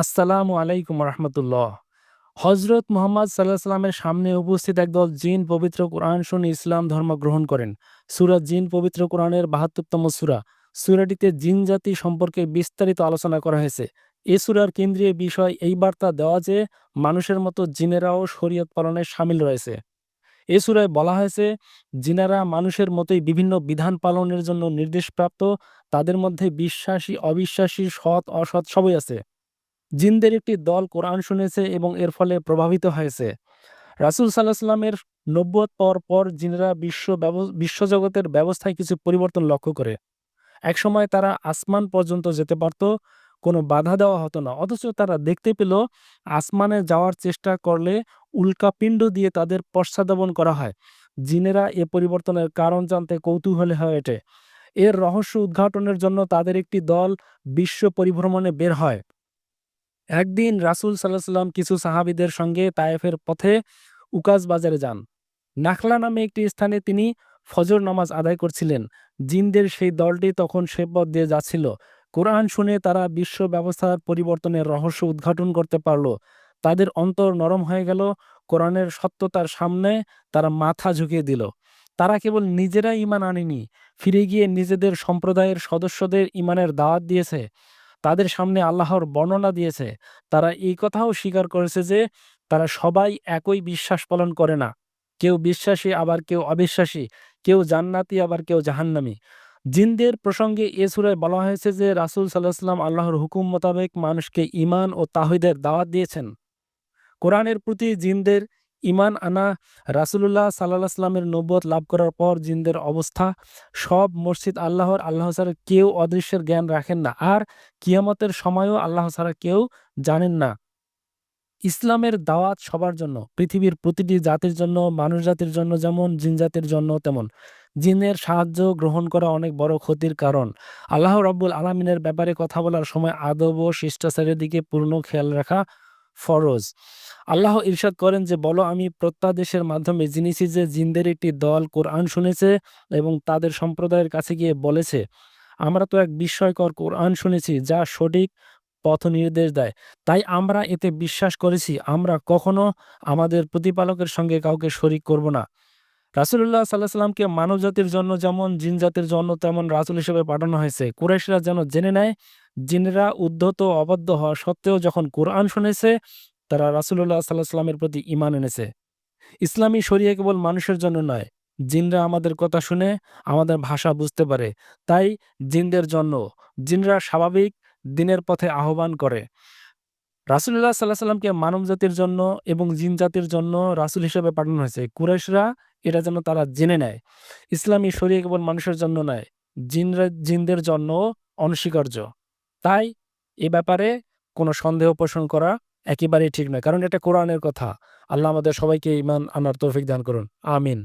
আসসালামু আলাইকুম রহমতুল্লাহ হজরত মোহাম্মদ সাল্লাহ সাল্লামের সামনে উপস্থিত একদল জিন পবিত্র কোরআন শুনে ইসলাম ধর্ম গ্রহণ করেন। সুরা জিন পবিত্র কোরআনের বাহাত্তরতম সুরা। সুরাটিতে জিন জাতি সম্পর্কে বিস্তারিত আলোচনা করা হয়েছে। এ সুরার কেন্দ্রীয় বিষয় এই বার্তা দেওয়া যে, মানুষের মতো জিনেরাও শরীয়ত পালনে সামিল রয়েছে। এ সুরায় বলা হয়েছে, জিনারা মানুষের মতোই বিভিন্ন বিধান পালনের জন্য নির্দেশপ্রাপ্ত, তাদের মধ্যে বিশ্বাসী, অবিশ্বাসী, সৎ, অসৎ সবই আছে। জিনদের একটি দল কোরআন শুনেছে এবং এর ফলে প্রভাবিত হয়েছে। রাসুল সাল্লাহ নব্বত পর পর জিনরা বিশ্ব বিশ্বজগতের ব্যবস্থায় কিছু পরিবর্তন লক্ষ্য করে। একসময় তারা আসমান পর্যন্ত যেতে পারত, কোনো বাধা দেওয়া হতো না। অথচ তারা দেখতে পেল, আসমানে যাওয়ার চেষ্টা করলে উল্কাপিণ্ড দিয়ে তাদের পশ্চাদাপন করা হয়। জিনেরা এ পরিবর্তনের কারণ জানতে কৌতূহলী হয়ে ওঠে। এর রহস্য উদ্ঘাটনের জন্য তাদের একটি দল বিশ্ব পরিভ্রমণে বের হয়। একদিন রাসুল সাল্লাহ সাল্লাম কিছু সাহাবিদের সঙ্গে তায়েফের পথে উকাজ বাজারে যান। নাখলা নামে একটি স্থানে তিনি ফজর নামাজ আদায় করছিলেন। জিনদের সেই দলটি তখন সে পথ দিয়ে যাচ্ছিল। কোরআন শুনে তারা বিশ্ব ব্যবস্থার পরিবর্তনের রহস্য উদ্ঘাটন করতে পারল। তাদের অন্তর নরম হয়ে গেল, কোরআনের সত্যতার সামনে তারা মাথা ঝুঁকিয়ে দিল। তারা কেবল নিজেরা ইমান আনেনি, ফিরে গিয়ে নিজেদের সম্প্রদায়ের সদস্যদের ইমানের দাওয়াত দিয়েছে। তাদের সামনে আল্লাহর বর্ণনা দিয়েছে। তারা এই কথাও স্বীকার করেছে যে, তারা সবাই একই বিশ্বাস পালন করে না। কেউ বিশ্বাসী, আবার কেউ অবিশ্বাসী। কেউ জান্নাতি, আবার কেউ জাহান্নামী। জিনদের প্রসঙ্গে এ সুরায় বলা হয়েছে যে, রাসুল সাল্লাহ সাল্লাম আল্লাহর হুকুম মোতাবেক মানুষকে ইমান ও তাহিদের দাওয়াত দিয়েছেন। কোরআনের প্রতি জিনদের ইমান আনা, রাসুলুল্লাহ সাল্লাহ সাল্লামের নব্বত লাভ করার পর জিনদের অবস্থা, সব মসজিদ আল্লাহর, আল্লাহ ছাড়া কেউ অদৃশ্যের জ্ঞান রাখেন না। আর কিয়ামতের সময়ও আল্লাহ ছাড়া কেউ জানেন না। ইসলামের দাওয়াত সবার জন্য, পৃথিবীর প্রতিটি জাতির জন্য, মানুষ জাতির জন্য যেমন, জিন জাতির জন্য তেমন। জিনের সাহায্য গ্রহণ করা অনেক বড় ক্ষতির কারণ। আল্লাহ রব্বুল আলমিনের ব্যাপারে কথা বলার সময় আদব ও শিষ্টাচারের দিকে পূর্ণ খেয়াল রাখা ফরজ। আল্লাহ ইরশাদ করেন যে, বলো, আমি প্রত্যাদেশের মাধ্যমে জিনিসি যে জিন্দের একটি দল কোরআন শুনেছে এবং তাদের সম্প্রদায়ের কাছে গিয়ে বলেছে, আমরা তো এক বিস্ময়কর কোরআন শুনেছি যা সঠিক পথ নির্দেশ দেয়। তাই আমরা এতে বিশ্বাস করেছি, আমরা কখনো আমাদের প্রতিপালকের সঙ্গে কাউকে শরিক করব না। রাসুল্লাহ সাল্লাহ সাল্লামকে মানব জাতির জন্য যেমন, জিন জাতির জন্য তেমন রাসুল হিসেবে পাঠানো হয়েছে। কুরাইশরা যেন জেনে নেয়, জিনেরা উদ্ধত অবাধ্য হওয়া সত্ত্বেও যখন কোরআন শুনেছে, তারা রাসুল্লাহ সাল্লাহ সাল্লামের প্রতি ইমান এনেছে। ইসলামী শরিয়া কেবল মানুষের জন্য নয়, জিনরা আমাদের কথা শুনে আমাদের ভাষা বুঝতে পারে। তাই জিনদের জন্য, জিনরা স্বাভাবিক দিনের পথে আহ্বান করে। রাসুল্লাহ সাল্লাহ সাল্লামকে মানব জাতির জন্য এবং জিন জাতির জন্য রাসুল হিসেবে পাঠানো হয়েছে। কুরাইশরা এটা যেন তারা জেনে নেয়। ইসলামী শরীয় কেবল মানুষের জন্য নয়, জিনরা, জিনদের জন্য অনস্বীকার্য। তাই এ ব্যাপারে কোনো সন্দেহ পোষণ করা একেবারেই ঠিক নয়, কারণ এটা কোরআনের কথা। আল্লাহ আমাদের সবাইকে ইমান আনার তৌফিক দান করুন। আমিন।